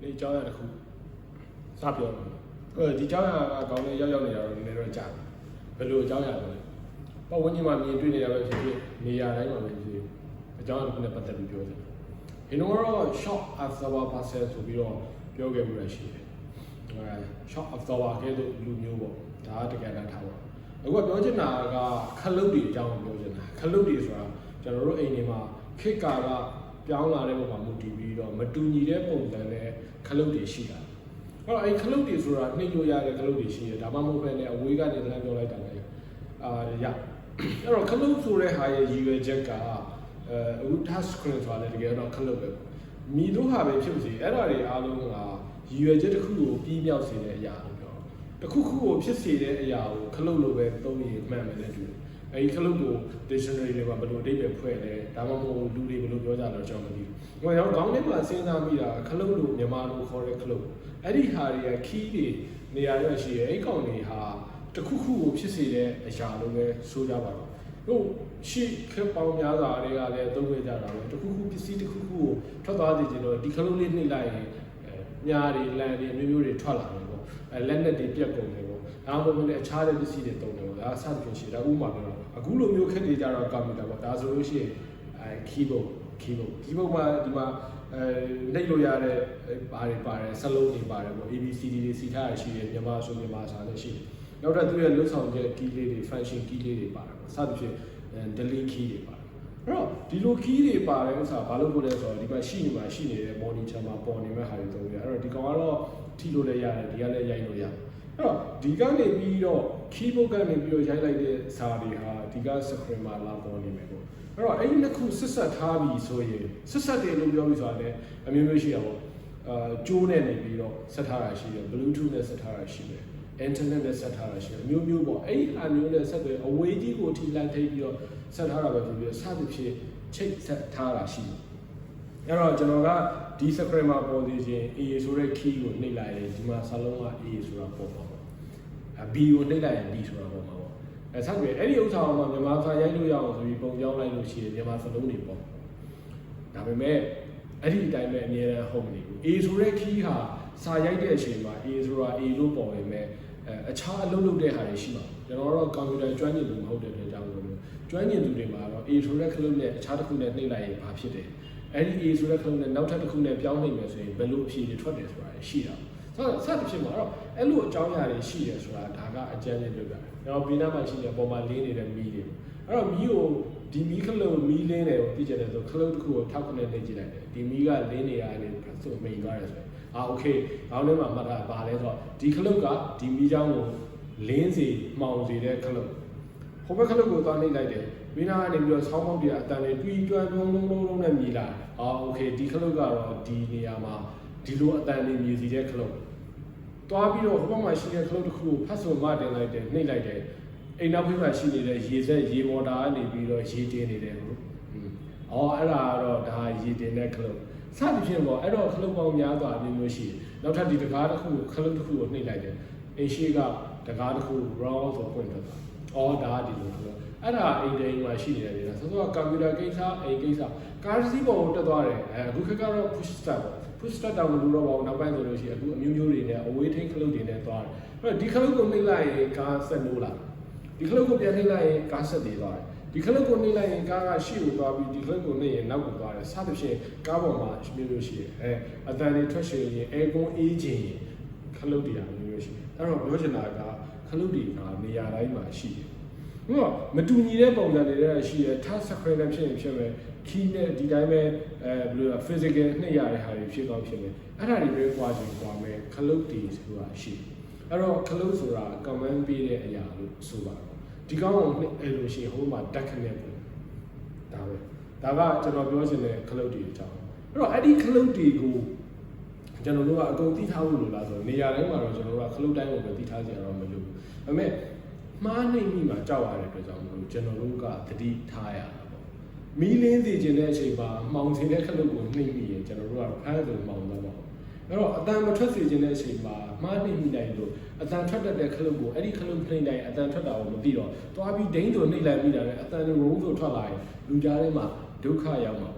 ဒီအကြောင်းအရာတစ်ခုစပြောမယ်အဲဒီအကြောင်းအရာကကောင်းတဲ့ရောက်ရောက်နေတာတော့နည်းနည်းတော့ကြာတယ်ဘယ်လိုအကြောင်းအရာလဲပတ်ဝန်းကျင်မှာမြင်တွေ့နေတာပဲဖြစ်ဖြစ်နေရာတိုင်းမှာပဲဖြစ်ဖြစ်အကြောင်းအရာတစ်ခုနဲ့ပတ်သက်ပြီးပြောတယ်ဒီတော့တော့ shop absorber parcel ဆိုပြီးတော့ပြောခဲ့မှုရရှိတယ်အဲ shop absorber ကဲလို့လူမျိုးပေါ့ဒါကတကယ်တမ်းထားပါအခုကပြောချင်တာကခလုတ်တွေအကြောင်းပြောချင်တာခလုတ်တွေဆိုတာကျွန်တော်တို့အိမ်တွေမှာခေတ်ကာလပြောင်းလာတဲ့ပုံမှာမူတည်ပြီးတော့မတူညီတဲ့ပုံစံနဲ့ ခလုတ်တွေရှိတာအဲ့တော့အဲ့ခလုတ်တွေဆိုတာနှိမ့်လို့ရတဲ့ခလုတ်တွေရှိတယ်ဒါမှမဟုတ်ဘဲနဲ့အဝေးကနေလမ်းပြောလိုက်တာလည်းအာရအဲ့တော့ခလုတ်ဆိုတဲ့ဟာရဲ့ရည်ရွယ်ချက်ကအဲအခု touch screen ဆိုတာလည်းတကယ်တော့ခလုတ်ပဲမိတို့ဟာပဲဖြစ်ပါစေအဲ့ဒါတွေအားလုံးကရည်ရွယ်ချက်တစ်ခုကိုပြီးမြောက်စေတဲ့အရာလို့ပြောတစ်ခုခုကိုဖြစ်စေတဲ့အရာကိုခလုတ်လိုပဲသုံးရင်မှန်မယ်နဲ့တူတယ် အဲဒီခလုတ်ကို dictionary တွေမှာဘယ်လိုအဓိပ္ပာယ်ဖွဲ့လဲဒါမှမဟုတ်လူတွေဘယ်လိုပြောကြလဲကျွန်တော်မသိဘူး။ဟိုရောက်ခေါင်းထဲမှာစဉ်းစားမိတာခလုတ်လို့မြန်မာလိုခေါ်တဲ့ခလုတ်အဲ့ဒီဟာတွေကခီးတွေနေရာရွက်ရှိရဲ့အဲ့ကောင်တွေဟာတစ်ခုခုကိုဖြစ်စေတဲ့အရာလို့ပဲဆိုကြပါတော့။ဟိုရှိခက်ပေါင်းများစွာတွေကလည်းသုံးခဲ့ကြတာပဲတစ်ခုခုပစ္စည်းတစ်ခုခုကိုထွက်သွားစေချင်တော့ဒီခလုတ်လေးနှိပ်လိုက်ရင်ညားတွေလန်တွေမျိုးမျိုးတွေထွက်လာတယ်ပေါ့။အဲလက်နဲ့တွေပြက်ကုန်တယ်ပေါ့။ ဒါမှမဟုတ်လည်းအခြားတဲ့ပစ္စည်းတွေတုံတယ်ပေါ့။ဒါစသဖြင့်ရှိတာဥပမာပြောတော့အခုလိုမျိုးခက်နေကြတော့ကွန်ပျူတာပေါ့။ဒါဆိုလို့ရှိရင်အဲ keyboard keyboard keyboard မှာဒီမှာအဲနှိပ်လို့ရတဲ့ဘာတွေပါတယ်စလုံးတွေပါတယ်ပေါ့ ABCD တွေစီထားရရှိတယ်မြန်မာဆိုမြန်မာစာနဲ့ရှိတယ်နောက်ထပ်သူရဲ့လွတ်ဆောင်ချက် key လေးတွေ function key လေးတွေပါတယ်ပေါ့စသဖြင့် delete key တွေပါတယ်အဲ့တော့ဒီလို key တွေပါတဲ့ဥစ္စာဘာလို့ပို့လဲဆိုတော့ဒီမှာရှိနေမှာရှိနေတဲ့ monitor မှာပေါ်နေမဲ့ဟာတွေသုံးရအဲ့တော့ဒီကောင်ကတော့ထိလို့လည်းရတယ်ဒီကလည်းရိုက်လို့ရတယ် အဲ့တော့ဒီကနေပြီးတော့ keyboard ကနေပြီးတော့ရိုက်လိုက်တဲ့စာတွေဟာဒီက screen မှာလာပေါ်နေမယ်ပေါ့အဲ့တော့အဲ့ဒီနှစ်ခုဆက်ဆက်ထားပြီးဆိုရင်ဆက်ဆက်တယ်လို့ပြောပြီးဆိုတာလည်းအမျိုးမျိုးရှိရပါဘောအာကျိုးနဲ့နေပြီးတော့ဆက်ထားတာရှိတယ် bluetooth နဲ့ဆက်ထားတာရှိတယ် internet နဲ့ဆက်ထားတာရှိတယ်အမျိုးမျိုးပေါ့အဲ့ဒီအမျိုးနဲ့ဆက်သွယ်အဝေးကြီးကိုထိလိုက်ထိပြီးတော့ဆက်ထားတာပဲဖြစ်ပြီးတော့စသဖြင့်ချိတ်ဆက်ထားတာရှိတယ်အဲ့တော့ကျွန်တော်ကဒီ screen မှာပေါ်သေးခြင်း A ဆိုတဲ့ key ကိုနှိပ်လိုက်ရင်ဒီမှာစာလုံးက A ဆိုတာပေါ်ပါ ပေါ့အ B ကိုနှိပ်လိုက်ရင် B ဆိုတာပေါ်မှာပေါ့အဲဆက်ပြီးအဲ့ဒီဥစ္စာကိုမှမြန်မာစာရိုက်လို့ရအောင်ဆိုပြီးပုံပြောင်းလိုက်လို့ရှိရင်မြန်မာစလုံးတွေပေါ့ဒါပေမဲ့အဲ့ဒီအတိုင်းပဲအများအားဟုတ်နေဘူး A ဆိုတဲ့ key ဟာစာရိုက်တဲ့အချိန်မှာ A ဆိုတာ A လို့ပေါ်ပေမဲ့အဲအခြားအလုပ်လုပ်တဲ့ဟာတွေရှိမှာကျွန်တော်တို့ကွန်ပျူတာကျွမ်းကျင်သူမဟုတ်တဲ့အတွက်ကြောင့်လို့ကျွမ်းကျင်သူတွေမှာတော့ A ဆိုတဲ့ခလုတ်နဲ့အခြားတစ်ခုနဲ့နှိပ်လိုက်ရင်ဘာဖြစ်တယ်အဲ့ဒီ A ဆိုတဲ့ခလုတ်နဲ့နောက်ထပ်တစ်ခုနဲ့ပြောင်းနေမယ်ဆိုရင်ဘယ်လိုအဖြေတွေထွက်တယ်ဆိုတာရှိတာ ဆိုတော့စသဖြင့်မှာတော့အဲ့လိုအကြောင်းအရာတွေရှိတယ်ဆိုတာဒါကအကျဉ်းချင်းပြောပြတယ်ကျွန်တော်ပြီးနားမှာရှိတဲ့ပုံမှန်လေးနေတဲ့မီးတွေအဲ့တော့မီးကိုဒီမီးခလုတ်မီးလင်းတယ်ကိုသိကြတယ်ဆိုခလုတ်တစ်ခုကိုထောက်ခနဲ့နေကြည့်လိုက်တယ်ဒီမီးကလင်းနေရတယ်ဆိုမိန်သွားတယ်ဆိုရင်အာโอเคခေါင်းထဲမှာမှတ်တာဘာလဲဆိုတော့ဒီခလုတ်ကဒီမီးချောင်းကိုလင်းစီမှောင်စီတဲ့ခလုတ်ဟိုဘက်ခလုတ်ကိုသွားနှိပ်လိုက်တယ်မင်းနာကနေပြီးတော့ဆောင်းပေါက်တွေအတန်တွေတွီးတွန်းလုံးလုံးလုံးလုံးနဲ့မြည်လာအာโอเคဒီခလုတ်ကတော့ဒီနေရာမှာဒီလိုအတန်တွေမြည်စီတဲ့ခလုတ် တွားပြီးတော့ဟိုဘက်မှာရှိတဲ့ခလုတ်တစ်ခုကိုဖတ်ဆိုမှတင်လိုက်တယ်နှိပ်လိုက်တယ်အိမ်နောက်ဖေးမှာရှိနေတဲ့ရေစက်ရေမော်တာကနေပြီးတော့ရေတင်နေတယ်ဟုတ်။အော်အဲ့ဒါကတော့ဒါရေတင်တဲ့ခလုတ်စသဖြင့်ပေါ့အဲ့တော့ခလုတ်ပေါင်းများစွာအမျိုးမျိုးရှိတယ်နောက်ထပ်ဒီတကားတစ်ခုကိုခလုတ်တစ်ခုကိုနှိပ်လိုက်တယ်အိမ်ရှိကတကားတစ်ခု round ဆိုဖွင့်ထားတာအော်ဒါဒီလိုခလုတ် အဲ့ဒါအိမ်တိန်မှာရှိနေတယ်လေဆိုတော့ကွန်ပျူတာကိစ္စအိမ်ကိစ္စကားစီးပေါ်ကိုတက်သွားတယ်အဲအခုခက်ကတော့ push start ပေါ့ push start တောင်မလို့တော့ပါဘူးနောက်ပိုင်းဆိုလို့ရှိရင်အခုအမျိုးမျိုးတွေနဲ့အဝေးထိန်းခလုတ်တွေနဲ့သွားတယ်အဲ့တော့ဒီခလုတ်ကိုနှိပ်လိုက်ရင်ကားဆက်လို့လာဒီခလုတ်ကိုပြန်နှိပ်လိုက်ရင်ကားဆက်တည်သွားတယ်ဒီခလုတ်ကိုနှိပ်လိုက်ရင်ကားကရှေ့ကိုသွားပြီးဒီခလုတ်ကိုနှိပ်ရင်နောက်ကိုသွားတယ်စသဖြင့်ကားပေါ်မှာမျိုးမျိုးရှိတယ်အဲအတန်တွေထွက်ရှင်ရင်အဲကွန်အေးခြင်းခလုတ်တွေအမျိုးမျိုးရှိတယ်အဲ့တော့ပြောချင်တာကခလုတ်တွေကနေရာတိုင်းမှာရှိတယ် ဟိုမတူညီတဲ့ပုံစံတွေလည်းရှိတယ် touch screen နဲ့ဖြစ်ရင်ဖြစ်မယ် key နဲ့ဒီတိုင်းပဲအဲဘယ်လိုလဲ physical နှိပ်ရတဲ့ဟာတွေဖြစ်ကောင်းဖြစ်မယ်အဲ့ဒါတွေပဲကြွားခြင်းကြွားမယ်ခလုတ်တွေဆိုတာရှိတယ်အဲ့တော့ခလုတ်ဆိုတာ command ပေးတဲ့အရာလို့ဆိုပါတော့ဒီကောင်းကိုနှိပ်အဲ့လိုရှိရင်ဟိုမှာတက်ခနဲ့ပုံဒါပဲဒါကကျွန်တော်ပြောချင်တဲ့ခလုတ်တွေအကြောင်းအဲ့တော့အဲ့ဒီခလုတ်တွေကိုကျွန်တော်တို့ကအကုန်သိထားဖို့လိုလားဆိုတော့နေရာတိုင်းမှာတော့ကျွန်တော်တို့ကခလုတ်တိုင်းကိုပဲသိထားကြရတော့မလို့ဒါပေမဲ့ မှားနိုင်မိမှာကြောက်ရတဲ့အတွက်ကြောင့်မလို့ကျွန်တော်တို့ကသတိထားရတာပေါ့မီးလင်းစီခြင်းတဲ့အချိန်မှာမှောင်စင်တဲ့ခလုတ်ကိုနှိမ့်မိရင်ကျွန်တော်တို့ကဖမ်းဆိုမှောင်သွားပါအဲ့တော့အတန်မထွက်စီခြင်းတဲ့အချိန်မှာမှားနှိမ့်မိနိုင်လို့အတန်ထွက်တတ်တဲ့ခလုတ်ကိုအဲ့ဒီခလုတ်နှိမ့်တိုင်းအတန်ထွက်တာကိုမသိတော့သွားပြီးဒိန်းဆိုနှိမ့်လိုက်ပြီးတာလည်းအတန်ရုံးဆိုထွက်လာရင်လူကြားထဲမှာဒုက္ခရောက်မှာပေါ့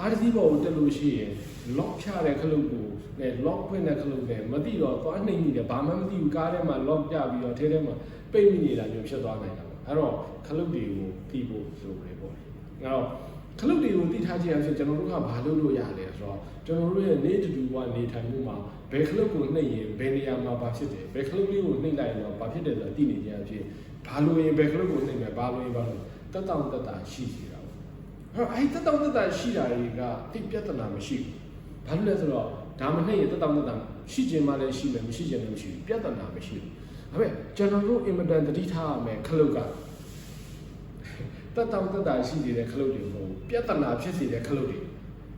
ကားတစ်စီးပေါ်ကိုတက်လို့ရှိရင် lock ချတဲ့ခလုတ်ကိုနဲ့ lock ဖွင့်တဲ့ခလုတ်နဲ့မသိတော့သွားနှိမ့်မိတယ်ဘာမှမသိဘူးကားထဲမှာ lock ပြပြီးတော့ထဲထဲမှာပိတ်မိနေတာမျိုးဖြစ်သွားနိုင်တာပေါ့အဲ့တော့ခလုတ်တွေကိုသိဖို့လိုတယ်ပေါ့အဲ့တော့ခလုတ်တွေကိုသိထားခြင်းအဖြစ်ကျွန်တော်တို့ကဘာလုပ်လို့ရလဲဆိုတော့ကျွန်တော်တို့ရဲ့နေတူတူကနေထိုင်မှုမှာဘယ်ခလုတ်ကိုနှိပ်ရင်ဘယ်နေရာမှာဘာဖြစ်တယ်ဘယ်ခလုတ်လေးကိုနှိပ်လိုက်ရင်တော့ဘာဖြစ်တယ်ဆိုတာသိနေခြင်းအဖြစ်ဘာလို့ရင်ဘယ်ခလုတ်ကိုနှိပ်မယ်ဘာလို့ရင်ဘာလို့တက်တောင့်တက်တာရှိစီတာပေါ့ အဲ့တော့အဲ့တက်တောင့်တက်တာရှိတာတွေကတိပြဿနာမရှိဘူးဘာလို့လဲဆိုတော့ဒါမနှိမ့်ရင်တက်တောင့်တက်တာရှိခြင်းမှလည်းရှိမယ်မရှိခြင်းလည်းမရှိဘူးပြဿနာမရှိဘူးဒါပေမဲ့ကျွန်တော်တို့အင်မတန်တတိထားရမယ်ခလုတ်ကတက်တောင့်တက်တာရှိနေတဲ့ခလုတ်တွေမဟုတ်ဘူးပြဿနာဖြစ်စေတဲ့ခလုတ်တွေ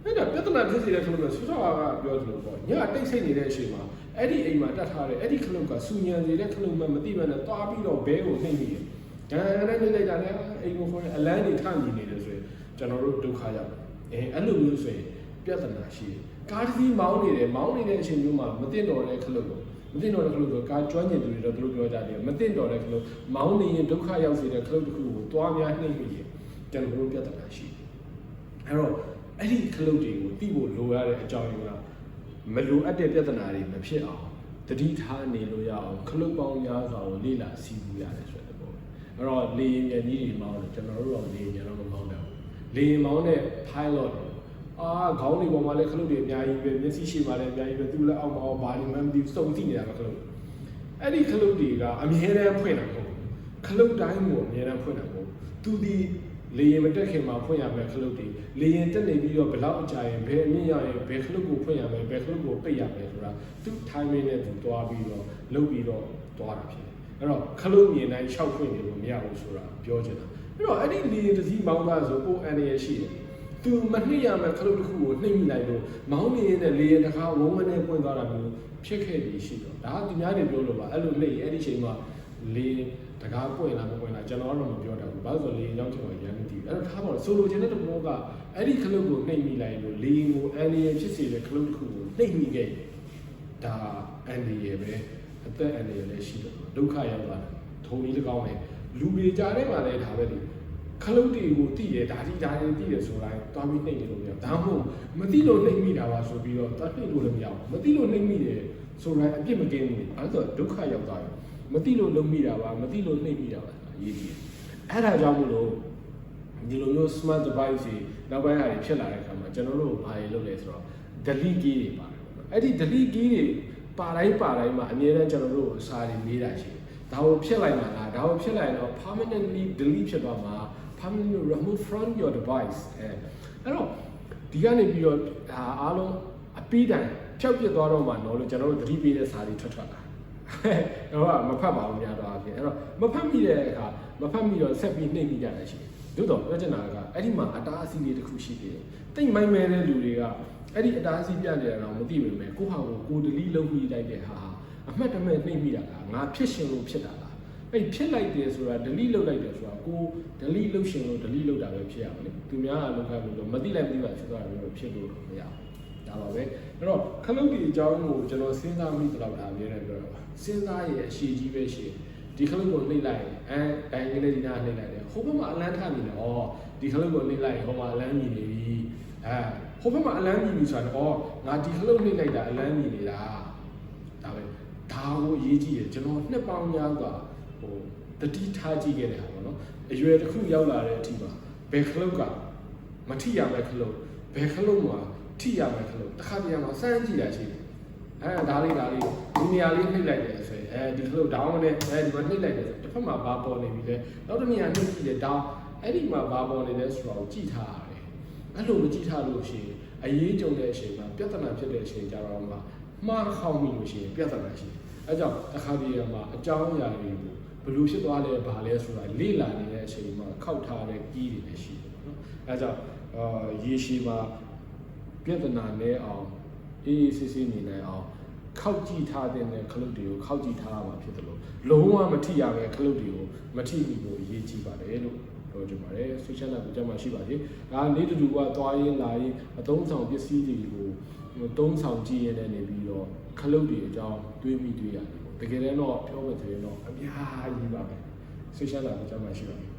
အဲ့ဒါပြဿနာဖြစ်စေတဲ့ခလုတ်ကဆူဆောကပြောသလိုပေါ့ညတိတ်ဆိတ်နေတဲ့အချိန်မှာအဲ့ဒီအိမ်မှာတတ်ထားတဲ့အဲ့ဒီခလုတ်ကစူညံစေတဲ့ခလုတ်မှမသိဘဲနဲ့တွားပြီးတော့ဘဲကိုနှိမ့်နေတယ်ဒါနဲ့နေလိုက်တာလည်းအိမ်ကိုခေါ်တဲ့အလန်းတွေထမြည်နေတယ်ဆိုရင် ကျွန်တော်တို့ဒုက္ခရောက်တယ်အဲအဲ့လိုမျိုးဆိုရင်ပြဿနာရှိတယ်ကားတစ်စီးမောင်းနေတယ်မောင်းနေတဲ့အချိန်မျိုးမှာမတင်တော်တဲ့ခလုတ်ကိုမတင်တော်တဲ့ခလုတ်ကိုကားကျွမ်းကျင်သူတွေတော့သူတို့ပြောကြတယ်မတင်တော်တဲ့ခလုတ်မောင်းနေရင်ဒုက္ခရောက်စေတဲ့ခလုတ်တစ်ခုကိုတွားများနှိမ့်မိရင်ကျွန်တော်တို့ပြဿနာရှိတယ်အဲ့တော့အဲ့ဒီခလုတ်တွေကိုသိဖို့လိုရတဲ့အကြောင်းရင်းကမလိုအပ်တဲ့ပြဿနာတွေမဖြစ်အောင်တတိထားနေလို့ရအောင်ခလုတ်ပေါင်းများစွာကိုလေ့လာစီးပူရတယ်ဆိုတဲ့ပေါ့အဲ့တော့လေရင်မြန်ကြီးတွေမောင်းတယ်ကျွန်တော်တို့တော့လေရင်မြန်တော့မမောင်းတော့ဘူး လေရင်မောင်းတဲ့ pilot တွေအာခေါင်းတွေပေါ်မှာလည်းခလုတ်တွေအများကြီးပဲမျက်စိရှိမှလည်းအများကြီးပဲသူလည်းအောက်မှာဘာလို့မှမသိဘူးစုံသိနေတာပဲခလုတ်အဲ့ဒီခလုတ်တွေကအမြဲတမ်းဖွင့်တာမဟုတ်ဘူးခလုတ်တိုင်းကိုအမြဲတမ်းဖွင့်တာမဟုတ်ဘူးသူဒီလေရင်မတက်ခင်မှာဖွင့်ရမယ်ခလုတ်တွေလေရင်တက်နေပြီးတော့ဘယ်လောက်အကြာရင်ဘယ်အမြင့်ရရင်ဘယ်ခလုတ်ကိုဖွင့်ရမယ်ဘယ်ခလုတ်ကိုပိတ်ရမယ်ဆိုတာသူ timing နဲ့သူတွားပြီးတော့လုပ်ပြီးတော့တွားတာဖြစ်တယ်အဲ့တော့ခလုတ်မြင်တိုင်းရှောက်ဖွင့်နေလို့မရဘူးဆိုတာပြောချင်တာ အဲ့တော့အဲ့ဒီလေရင်တစ်စီးမောင်းတာဆိုကိုယ်အန်ရရှိတယ်သူမနှိမ့်ရမယ့်ခလုတ်တစ်ခုကိုနှိမ့်မိလိုက်လို့မောင်းနေရတဲ့လေရင်တစ်ခါဝုန်းမနဲ့ပွင့်သွားတာမျိုးဖြစ်ခဲ့ပြီးရှိတော့ဒါကသူများတွေပြောလို့ပါအဲ့လိုနှိမ့်ရင်အဲ့ဒီချိန်မှာလေတကားပွင့်လာမပွင့်လာကျွန်တော်တော့မပြောတတ်ဘူးဘာလို့လဲလေရောက်ချင်တော့ရမ်းမသိဘူးအဲ့တော့ထားပါတော့ဆိုလိုချင်တဲ့တဘောကအဲ့ဒီခလုတ်ကိုနှိမ့်မိလိုက်လို့လေရင်ကိုအန်ဒီရဖြစ်စေတဲ့ခလုတ်တစ်ခုကိုနှိမ့်မိခဲ့ရင်ဒါအန်ဒီရပဲအသက်အန်ဒီရလည်းရှိတော့ဒုက္ခရောက်သွားတယ်ထုံကြီးတစ်ကောင်းနဲ့လူတွေကြားထဲမှာလည်းဒါပဲလေ ခလုတ်တွေကိုတိတယ်ဒါဒီဒါတွေတိတယ်ဆိုတိုင်းတွားပြီးနှိမ့်နေလို့မရဘူးဒါမှမဟုတ်မတိလို့နှိမ့်မိတာပါဆိုပြီးတော့တွားနှိမ့်လို့လည်းမရဘူးမတိလို့နှိမ့်မိတယ်ဆိုတိုင်းအပြစ်မကင်းဘူးအဲဒါဆိုဒုက္ခရောက်သွားတယ်မတိလို့လုံးမိတာပါမတိလို့နှိမ့်မိတာပါအရေးကြီးတယ်အဲ့ဒါကြောင့်မလို့ဒီလိုမျိုး smart device တွေနောက်ပိုင်းဟာတွေဖြစ်လာတဲ့အခါမှာကျွန်တော်တို့ဘာတွေလုပ်လဲဆိုတော့ delete key တွေပါတယ်ပေါ့နော်အဲ့ဒီ delete key တွေပါတိုင်းပါတိုင်းမှာအများနဲ့ကျွန်တော်တို့အစာတွေမေးတာရှိတယ်ဒါကိုဖြစ်လိုက်မှာလားဒါကိုဖြစ်လိုက်ရင်တော့ permanently delete ဖြစ်သွားမှာ permanently remove from your device အဲအဲ့တော့ဒီကနေပြီးတော့ဒါအားလုံးအပီးတိုင်ဖြောက်ပြစ်သွားတော့မှတော့လို့ကျွန်တော်တို့သတိပေးတဲ့စာတွေထွက်ထွက်လာတော့ကမဖတ်ပါဘူးများတော့အပြင်အဲ့တော့မဖတ်မိတဲ့အခါမဖတ်မိတော့ဆက်ပြီးနှိမ့်မိကြတယ်ရှိတယ်သို့တော့ပြောချင်တာကအဲ့ဒီမှာအတားအဆီးတွေတစ်ခုရှိသေးတယ်တိတ်မိုင်းမဲတဲ့လူတွေကအဲ့ဒီအတားအဆီးပြနေတာတော့မသိဘူးပဲကိုယ့်ဟာကိုကိုယ်ဒလီလုံးမိလိုက်တဲ့ဟာအမှတ်တမဲ့နှိမ့်မိတာလားငါဖြစ်ရှင်လို့ဖြစ်တာလား အဲ့ဖြစ်လိုက်တယ်ဆိုတာ delete လုပ်လိုက်တယ်ဆိုတာကို delete လုပ်ရှင်လို့ delete လုပ်တာပဲဖြစ်ရပါလိမ့်သူများကလုပ်ခိုင်းလို့မသိလိုက်မသိပါဖြစ်သွားတယ်လို့ဖြစ်လို့တော့မရဘူးဒါပါပဲအဲ့တော့ခလုတ်ဒီအကြောင်းကိုကျွန်တော်စဉ်းစားမိသလောက်ဒါအမြဲတမ်းပြောတော့စဉ်းစားရဲ့အရှိကြီးပဲရှိဒီခလုတ်ကိုနှိပ်လိုက်ရင်အဲဒိုင်ကလေးဒီနာနှိပ်လိုက်တယ်ဟိုဘက်မှာအလန်းထနေတယ်ဩဒီခလုတ်ကိုနှိပ်လိုက်ရင်ဟိုမှာအလန်းမြည်နေပြီအဲဟိုဘက်မှာအလန်းမြည်ပြီဆိုတော့ဩငါဒီခလုတ်နှိပ်လိုက်တာအလန်းမြည်နေတာဒါပဲဒါကိုရေးကြည့်ရကျွန်တော်နှစ်ပေါင်းများစွာ ဟိုတတိထားကြည့်ခဲ့တဲ့ဟာပေါ့နော်အရွယ်တစ်ခုရောက်လာတဲ့အထိမှာဘယ်ခလုတ်ကမထိရမယ့်ခလုတ်ဘယ်ခလုတ်မှာထိရမယ့်ခလုတ်တစ်ခါတည်းမှာစမ်းကြည့်တာရှိတယ်အဲဒါလေးဒါလေးဒီနေရာလေးနှိပ်လိုက်တယ်ဆိုရင်အဲဒီခလုတ်ဒေါင်းနဲ့အဲဒီမှာနှိပ်လိုက်တယ်ဆိုတစ်ဖက်မှာဘာပေါ်နေပြီလဲနောက်တစ်နေရာနှိပ်ကြည့်တယ်ဒေါင်းအဲ့ဒီမှာဘာပေါ်နေလဲဆိုတော့ကြည့်ထားရတယ်အဲ့လိုမကြည့်ထားလို့ရှိရင်အရေးကြုံတဲ့အချိန်မှာပြဿနာဖြစ်တဲ့အချိန်ကြတော့မှမှားခေါင်းမိလို့ရှိရင်ပြဿနာရှိတယ်အဲကြောင့်တစ်ခါတည်းမှာအကြောင်းအရာတွေကို ဘယ်လိုဖြစ်သွားလဲဘာလဲဆိုတာလေ့လာနေတဲ့အချိန်မှာခောက်ထားတဲ့ကြီးတွေလည်းရှိတယ်ပေါ့နော်အဲကြောင့်အာရေရှည်မှာပြဿနာနဲ့အောင်အေးအေးဆေးဆေးနေနိုင်အောင်ခောက်ကြည့်ထားတဲ့ခလုတ်တွေကိုခောက်ကြည့်ထားရမှာဖြစ်တယ်လို့လုံးဝမထိရပဲခလုတ်တွေကိုမထိဘူးလို့အရေးကြီးပါတယ်လို့ပြောချင်ပါတယ်ဆွေးချမ်းတာကြမှာရှိပါသေးဒါနေတူတူကသွားရင်းလာရင်းအသုံးဆောင်ပစ္စည်းတွေကိုသုံးဆောင်ကြည့်ရတဲ့နေပြီးတော့ခလုတ်တွေအကြောင်းတွေးမိတွေးရတယ် တကယ်လည်းတော့ပြောမယ်ဆိုရင်တော့အများကြီးပါပဲဆွေးရှမ်းလာကြမှာရှိပါမယ်